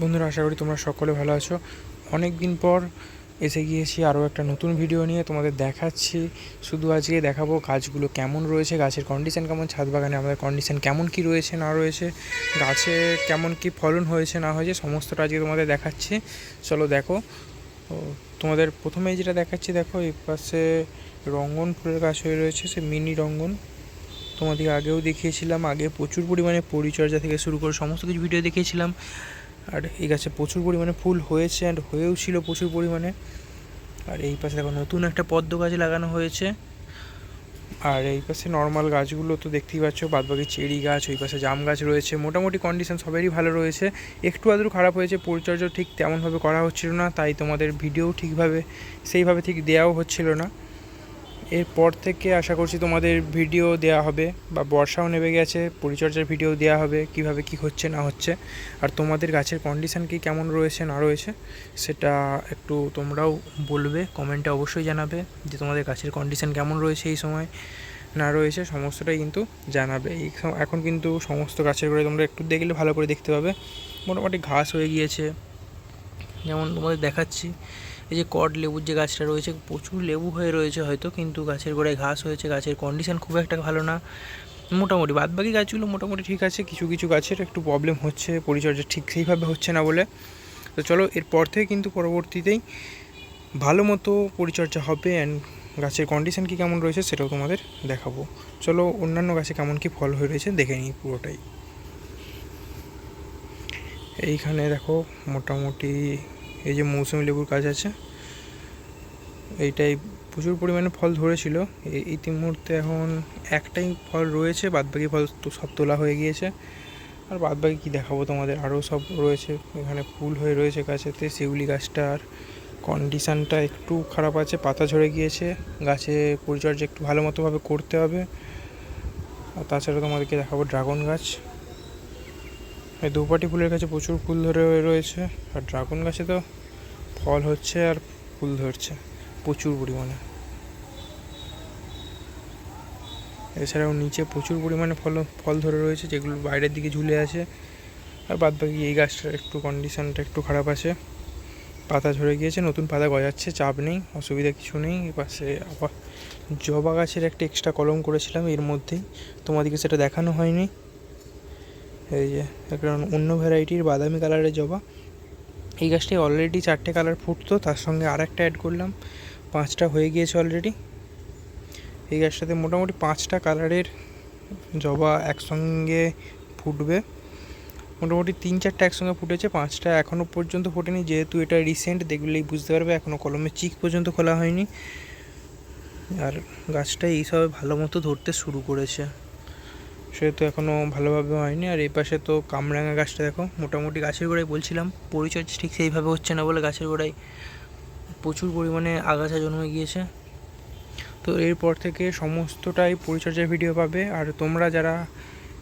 বন্ধুরা, আশা করি তোমরা সকলে ভালো আছো। অনেক দিন পর এসে গিয়েছি আরও একটা নতুন ভিডিও নিয়ে। তোমাদের দেখাচ্ছি, শুধু আজকে দেখাবো গাছগুলো কেমন রয়েছে, গাছের কন্ডিশন কেমন, ছাদ বাগানে আমাদের কন্ডিশন কেমন, কি রয়েছে, না রয়েছে, গাছে কেমন, কি ফলন হয়েছে, না হয়েছে, সমস্তটা আজকে তোমাদের দেখাচ্ছি। চলো দেখো তোমাদের প্রথমেই যেটা দেখাচ্ছি, দেখো, এই পাশে রঙ্গন ফুলের গাছ হয়ে রয়েছে, সে মিনি রঙ্গন। তোমাদের আগেও দেখিয়েছিলাম, আগে প্রচুর পরিমাণে পরিচর্যা থেকে শুরু করে সমস্ত কিছু ভিডিও দেখিয়েছিলাম। আর এই গাছে প্রচুর পরিমাণে ফুল হয়েছে অ্যান্ড হয়েও ছিল প্রচুর পরিমাণে। আর এই পাশে দেখো নতুন একটা পদ্ম গাছ লাগানো হয়েছে। আর এই পাশে নর্মাল গাছগুলো তো দেখতেই পাচ্ছ, বাদবাকি চেরি গাছ, ওই পাশে জাম গাছ রয়েছে। মোটামুটি কন্ডিশন সবেরই ভালো রয়েছে। একটু আদ্রু খারাপ হয়েছে পরিচর্যা ঠিক তেমনভাবে করা হচ্ছিল না, তাই তোমাদের ভিডিও ঠিকভাবে সেইভাবে ঠিক দেওয়াও হচ্ছিল না। এরপর থেকে আশা করছি তোমাদের ভিডিও দেওয়া হবে, বা বর্ষাও নেমে গেছে, পরিচর্যার ভিডিও দেওয়া হবে, কীভাবে কি হচ্ছে, না হচ্ছে। আর তোমাদের গাছের কন্ডিশন কি কেমন রয়েছে, না রয়েছে, সেটা একটু তোমরাও বলবে কমেন্টে অবশ্যই জানাবে যে তোমাদের গাছের কন্ডিশন কেমন রয়েছে এই সময়, না রয়েছে, সমস্তটাই কিন্তু জানাবে। এই এখন কিন্তু সমস্ত গাছের করে তোমরা একটু দেখলে ভালো করে দেখতে পাবে। মোটামুটি ঘাস হয়ে গিয়েছে। যেমন তোমাদের দেখাচ্ছি এই যে কড লেবুর যে গাছটা রয়েছে, প্রচুর লেবু হয়ে রয়েছে হয়তো, কিন্তু গাছের গোড়ায় ঘাস হয়েছে, গাছের কন্ডিশন খুব একটা ভালো না। মোটামুটি বাদবাকি গাছগুলো মোটামুটি ঠিক আছে, কিছু কিছু গাছের একটু প্রবলেম হচ্ছে, পরিচর্যা ঠিক সেইভাবে হচ্ছে না বলে। তো চলো, এরপর থেকে কিন্তু পরবর্তীতেই ভালো মতো পরিচর্যা হবে অ্যান্ড গাছের কন্ডিশান কি কেমন রয়েছে সেটাও তোমাদের দেখাবো। চলো, অন্যান্য গাছে কেমন কি ফল হয়ে রয়েছে দেখে নিই পুরোটাই। এইখানে দেখো, মোটামুটি এই যে মৌসুমি লেবুর গাছ আছে, এইটাই প্রচুর পরিমাণে ফল ধরেছিল। এই এখন একটাই ফল রয়েছে, বাদবাকি ফল তো সব তোলা হয়ে গিয়েছে। আর বাদবাকি কী দেখাবো তোমাদের? আরও সব রয়েছে। এখানে ফুল হয়ে রয়েছে গাছেতে শিউলি গাছটার কন্ডিশানটা একটু খারাপ আছে, পাতা ঝরে গিয়েছে। গাছে পরিচর্যা একটু ভালো মতোভাবে করতে হবে। আর তাছাড়া তোমাদেরকে দেখাবো ড্রাগন গাছ। এই দুপাটি ফুলের কাছে প্রচুর ফুল ধরে রয়েছে আর ড্রাগন গাছে তো ফল হচ্ছে আর ফুল ধরছে প্রচুর পরিমাণে। এছাড়াও নিচে প্রচুর পরিমাণে ফল ফল ধরে রয়েছে যেগুলো বাইরের দিকে ঝুলে আছে আর বাদ বাকি এই গাছটার একটু কন্ডিশনটা একটু খারাপ আছে। পাতা ঝরে গিয়েছে, নতুন পাতা গজাচ্ছে, চাপ নেই, অসুবিধা কিছু নেই। পাশে আবার জবা গাছের একটা এক্সট্রা কলম করেছিলাম এর মধ্যেই, তোমাদেরকে সেটা দেখানো হয়নি। এই যে, একটা অন্য ভ্যারাইটির বাদামি কালারের জবা। এই গাছটি অলরেডি চারটে কালার ফুটতো, তার সঙ্গে আর একটা অ্যাড করলাম। পাঁচটা হয়ে গিয়েছে অলরেডি এই গাছটাতে মোটামুটি পাঁচটা কালারের জবা একসঙ্গে ফুটবে। মোটামুটি তিন চারটা একসঙ্গে ফুটেছে, পাঁচটা এখনও পর্যন্ত ফোটেনি। যেহেতু এটা রিসেন্ট দেখলেই বুঝতে পারবে এখনও কলমের চিক পর্যন্ত খোলা হয়নি। আর গাছটা এইসবে ভালো মতো ধরতে শুরু করেছে। সেহেতু এখনও ভালোভাবে হয়নি। আর এই পাশে তো কামরাঙা গাছটা দেখো, মোটামুটি গাছের গোড়ায় বলছিলাম, পরিচর্যা ঠিক সেইভাবে হচ্ছে না বলে গাছের গোড়ায় প্রচুর পরিমাণে আগাছা জন্মে গিয়েছে। তো এরপর থেকে সমস্তটাই পরিচর্যার ভিডিও পাবে। আর তোমরা যারা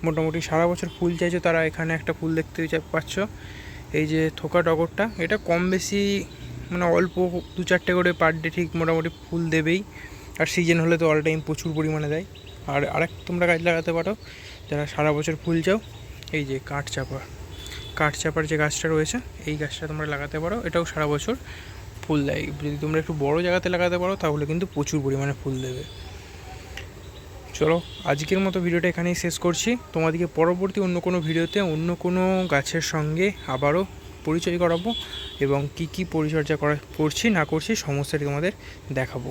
মোটামুটি সারা বছর ফুল চাইছো, তারা এখানে একটা ফুল দেখতে পাচ্ছ। এই যে থোকা টগরটা, এটা কম বেশি মানে অল্প দু চারটে করে পার ডে ঠিক মোটামুটি ফুল দেবেই। আর সিজন হলে তো অল টাইম প্রচুর পরিমাণে দেয়। আর আরেক তোমরা গাছ লাগাতে পারো, যারা সারা বছর ফুল চাও, এই যে কাঠ চাপা, কাঠ চাপার যে গাছটা রয়েছে, এই গাছটা তোমরা লাগাতে পারো, এটাও সারা বছর ফুল দেয়। যদি তোমরা একটু বড় জায়গাতে লাগাতে পারো, তাহলে কিন্তু প্রচুর পরিমাণে ফুল দেবে। চলো, আজকের মতো ভিডিওটা এখানেই শেষ করছি। তোমাদেরকে পরবর্তী অন্য কোনো ভিডিওতে অন্য কোনো গাছের সঙ্গে আবারও পরিচয় করাবো এবং কি কি পরিচর্যা করা, করছি, না করছি সমস্তটি তোমাদের দেখাবো।